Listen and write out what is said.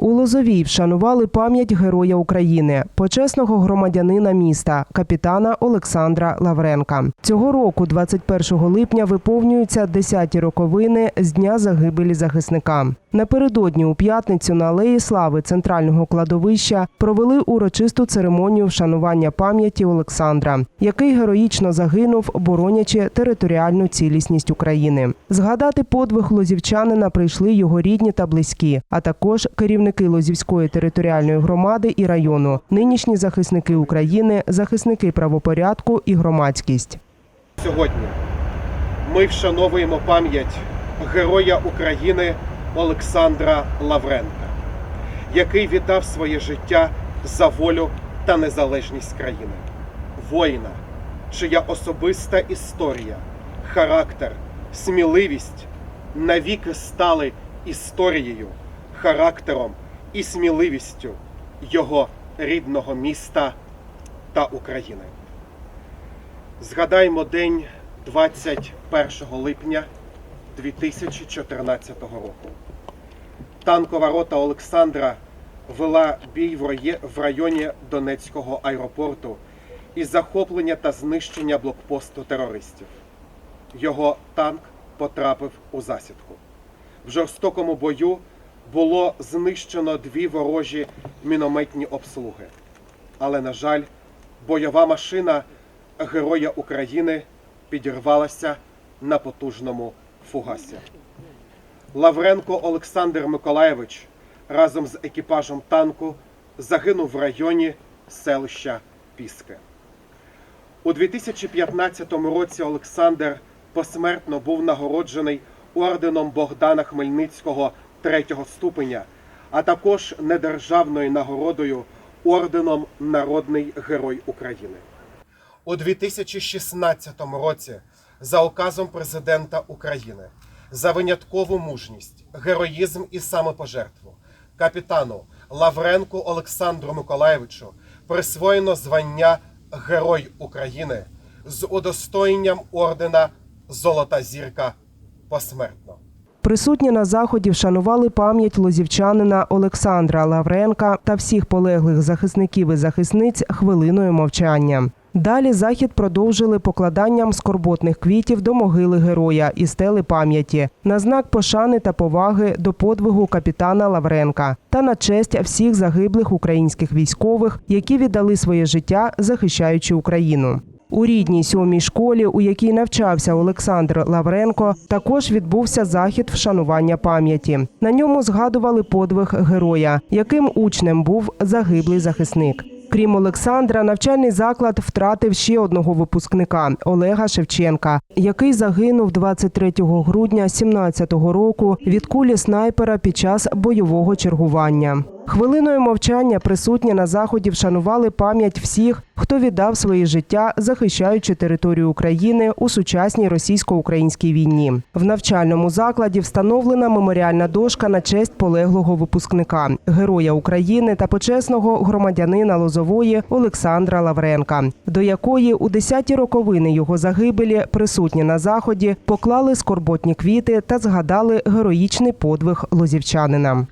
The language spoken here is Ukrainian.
У Лозовій вшанували пам'ять Героя України, почесного громадянина міста, капітана Олександра Лавренка. Цього року, 21 липня, виповнюються 10-ті роковини з дня загибелі захисника. Напередодні у п'ятницю на алеї слави центрального кладовища провели урочисту церемонію вшанування пам'яті Олександра, який героїчно загинув, боронячи територіальну цілісність України. Згадати подвиг лозівчанина прийшли його рідні та близькі, а також керівники Лозівської територіальної громади і району, нинішні захисники України, захисники правопорядку і громадськість. Сьогодні ми вшановуємо пам'ять Героя України Олександра Лавренка, який віддав своє життя за волю та незалежність країни, воїна, чия особиста історія, характер, сміливість навіки стали історією, характером і сміливістю його рідного міста та України. Згадаймо день 21 липня 2014 року. Танкова рота Олександра вела бій в районі Донецького аеропорту із захоплення та знищення блокпосту терористів. Його танк потрапив у засідку. В жорстокому бою було знищено дві ворожі мінометні обслуги. Але, на жаль, бойова машина Героя України підірвалася на потужному фугасі. Лавренко Олександр Миколаєвич разом з екіпажем танку загинув в районі селища Піски. У 2015 році Олександр посмертно був нагороджений орденом Богдана Хмельницького третього ступеня, а також недержавною нагородою орденом Народний Герой України. У 2016 році за указом президента України за виняткову мужність, героїзм і самопожертву капітану Лавренку Олександру Миколаєвичу присвоєно звання Герой України з удостоєнням ордена Золота зірка посмертно. Присутні на заході вшанували пам'ять лозівчанина Олександра Лавренка та всіх полеглих захисників і захисниць хвилиною мовчання. Далі захід продовжили покладанням скорботних квітів до могили героя і стели пам'яті на знак пошани та поваги до подвигу капітана Лавренка та на честь всіх загиблих українських військових, які віддали своє життя, захищаючи Україну. У рідній сьомій школі, у якій навчався Олександр Лавренко, також відбувся захід вшанування пам'яті. На ньому згадували подвиг героя, яким учнем був загиблий захисник. Крім Олександра, навчальний заклад втратив ще одного випускника Олега Шевченка, який загинув 23 грудня 2017 року від кулі снайпера під час бойового чергування. Хвилиною мовчання присутні на заході вшанували пам'ять всіх, хто віддав своє життя, захищаючи територію України у сучасній російсько-українській війні. В навчальному закладі встановлена меморіальна дошка на честь полеглого випускника, героя України та почесного громадянина Лозової Олександра Лавренка, до якої у 10-ті роковини його загибелі присутні на заході поклали скорботні квіти та згадали героїчний подвиг лозівчанина.